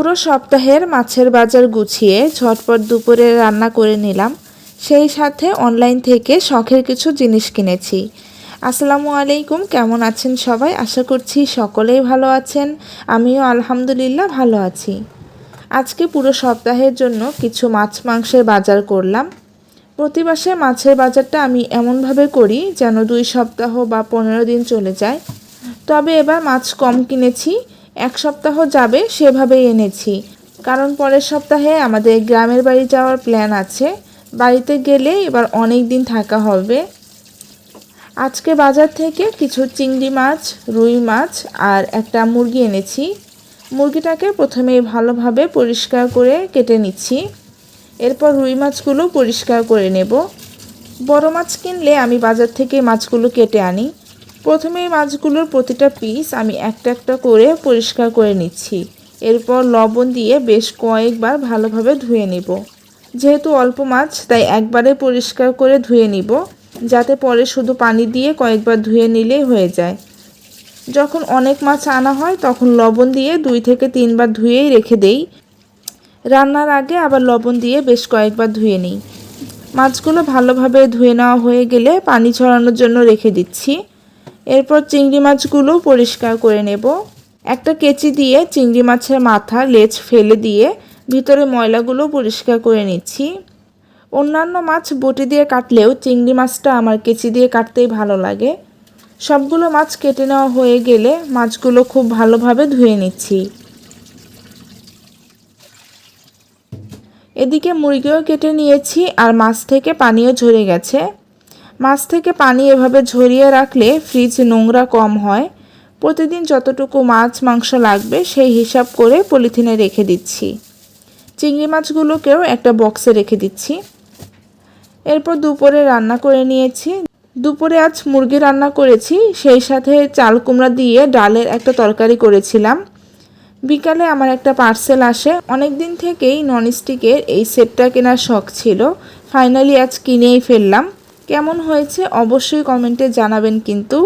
পুরো সপ্তাহের মাছের বাজার গুছিয়ে ঝটপট দুপুরে রান্না করে নিলাম। সেই সাথে অনলাইন থেকে শখের কিছু জিনিস কিনেছি। আসসালামু আলাইকুম, কেমন আছেন সবাই? আশা করছি সকলেই ভালো আছেন। আমিও আলহামদুলিল্লাহ ভালো আছি। আজকে পুরো সপ্তাহের জন্য কিছু মাছ মাংসের বাজার করলাম। প্রতি মাসে মাছের বাজারটা আমি এমনভাবে করি যেন দুই সপ্তাহ বা পনেরো দিন চলে যায়। তবে এবার মাছ কম কিনেছি। এক সপ্তাহ যাবে সেভাবেই এনেছি। কারণ পরের সপ্তাহে আমাদের গ্রামের বাড়ি যাওয়ার প্ল্যান আছে। বাড়িতে গেলে এবার অনেক দিন থাকা হবে। আজকে বাজার থেকে কিছু চিংড়ি মাছ, রুই মাছ আর একটা মুরগি এনেছি। মুরগিটাকে প্রথমে ভালোভাবে পরিষ্কার করে কেটে নিচ্ছি। এরপর রুই মাছগুলো পরিষ্কার করে নেব। বড় মাছ কিনলে আমি বাজার থেকে মাছগুলো কেটে আনি। প্রথমে মাছগুলোর প্রতিটা পিস আমি একটা একটা করে পরিষ্কার করে নিচ্ছি। এরপর লবণ দিয়ে বেশ কয়েকবার ভালোভাবে ধুয়ে নিব। যেহেতু অল্প মাছ, তাই একবারে পরিষ্কার করে ধুয়ে নিব, যাতে পরে শুধু পানি দিয়ে কয়েকবার ধুয়ে নিলেই হয়ে যায়। যখন অনেক মাছ আনা হয়, তখন লবণ দিয়ে দুই থেকে তিনবার ধুয়েই রেখে দেই। রান্নার আগে আবার লবণ দিয়ে বেশ কয়েকবার ধুয়ে নিই। মাছগুলো ভালোভাবে ধুয়ে নেওয়া হয়ে গেলে পানি ছড়ানোর জন্য রেখে দিচ্ছি। এরপর চিংড়ি মাছগুলো পরিষ্কার করে নেব। একটা কেচি দিয়ে চিংড়ি মাছের মাথা, লেজ ফেলে দিয়ে ভিতরে ময়লাগুলো পরিষ্কার করে নিচ্ছি। অন্যান্য মাছ বটি দিয়ে কাটলেও চিংড়ি মাছটা আমার কেচি দিয়ে কাটতেই ভালো লাগে। সবগুলো মাছ কেটে নেওয়া হয়ে গেলে মাছগুলো খুব ভালোভাবে ধুয়ে নিচ্ছি। এদিকে মুরগিও কেটে নিয়েছি আর মাছ থেকে পানিও ঝরে গেছে। মাছ থেকে পানি এভাবে ঝরিয়ে রাখলে ফ্রিজ নোংরা কম হয়। প্রতিদিন যতটুকু মাছ, মাংস লাগবে সেই হিসাব করে পলিথিনে রেখে দিচ্ছি। চিংড়ি মাছগুলোকেও একটা বক্সে রেখে দিচ্ছি। এরপর দুপুরে রান্না করে নিয়েছি। দুপুরে আজ মুরগি রান্না করেছি, সেই সাথে চাল কুমড়া দিয়ে ডালের একটা তরকারি করেছিলাম। বিকালে আমার একটা পার্সেল আসে। অনেক দিন থেকেই ননস্টিকের এই সেটটা কেনার শখ ছিল। ফাইনালি আজ কিনেই ফেললাম। কেমন হয়েছে অবশ্যই কমেন্টে জানাবেন কিন্তু।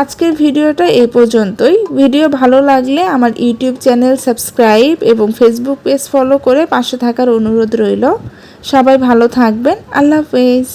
আজকের ভিডিওটা এ পর্যন্তই। ভিডিও ভালো লাগলে আমার ইউটিউব চ্যানেল সাবস্ক্রাইব এবং ফেসবুক পেজ ফলো করে পাশে থাকার অনুরোধ রইল। সবাই ভালো থাকবেন। আল্লাহ হাফেজ।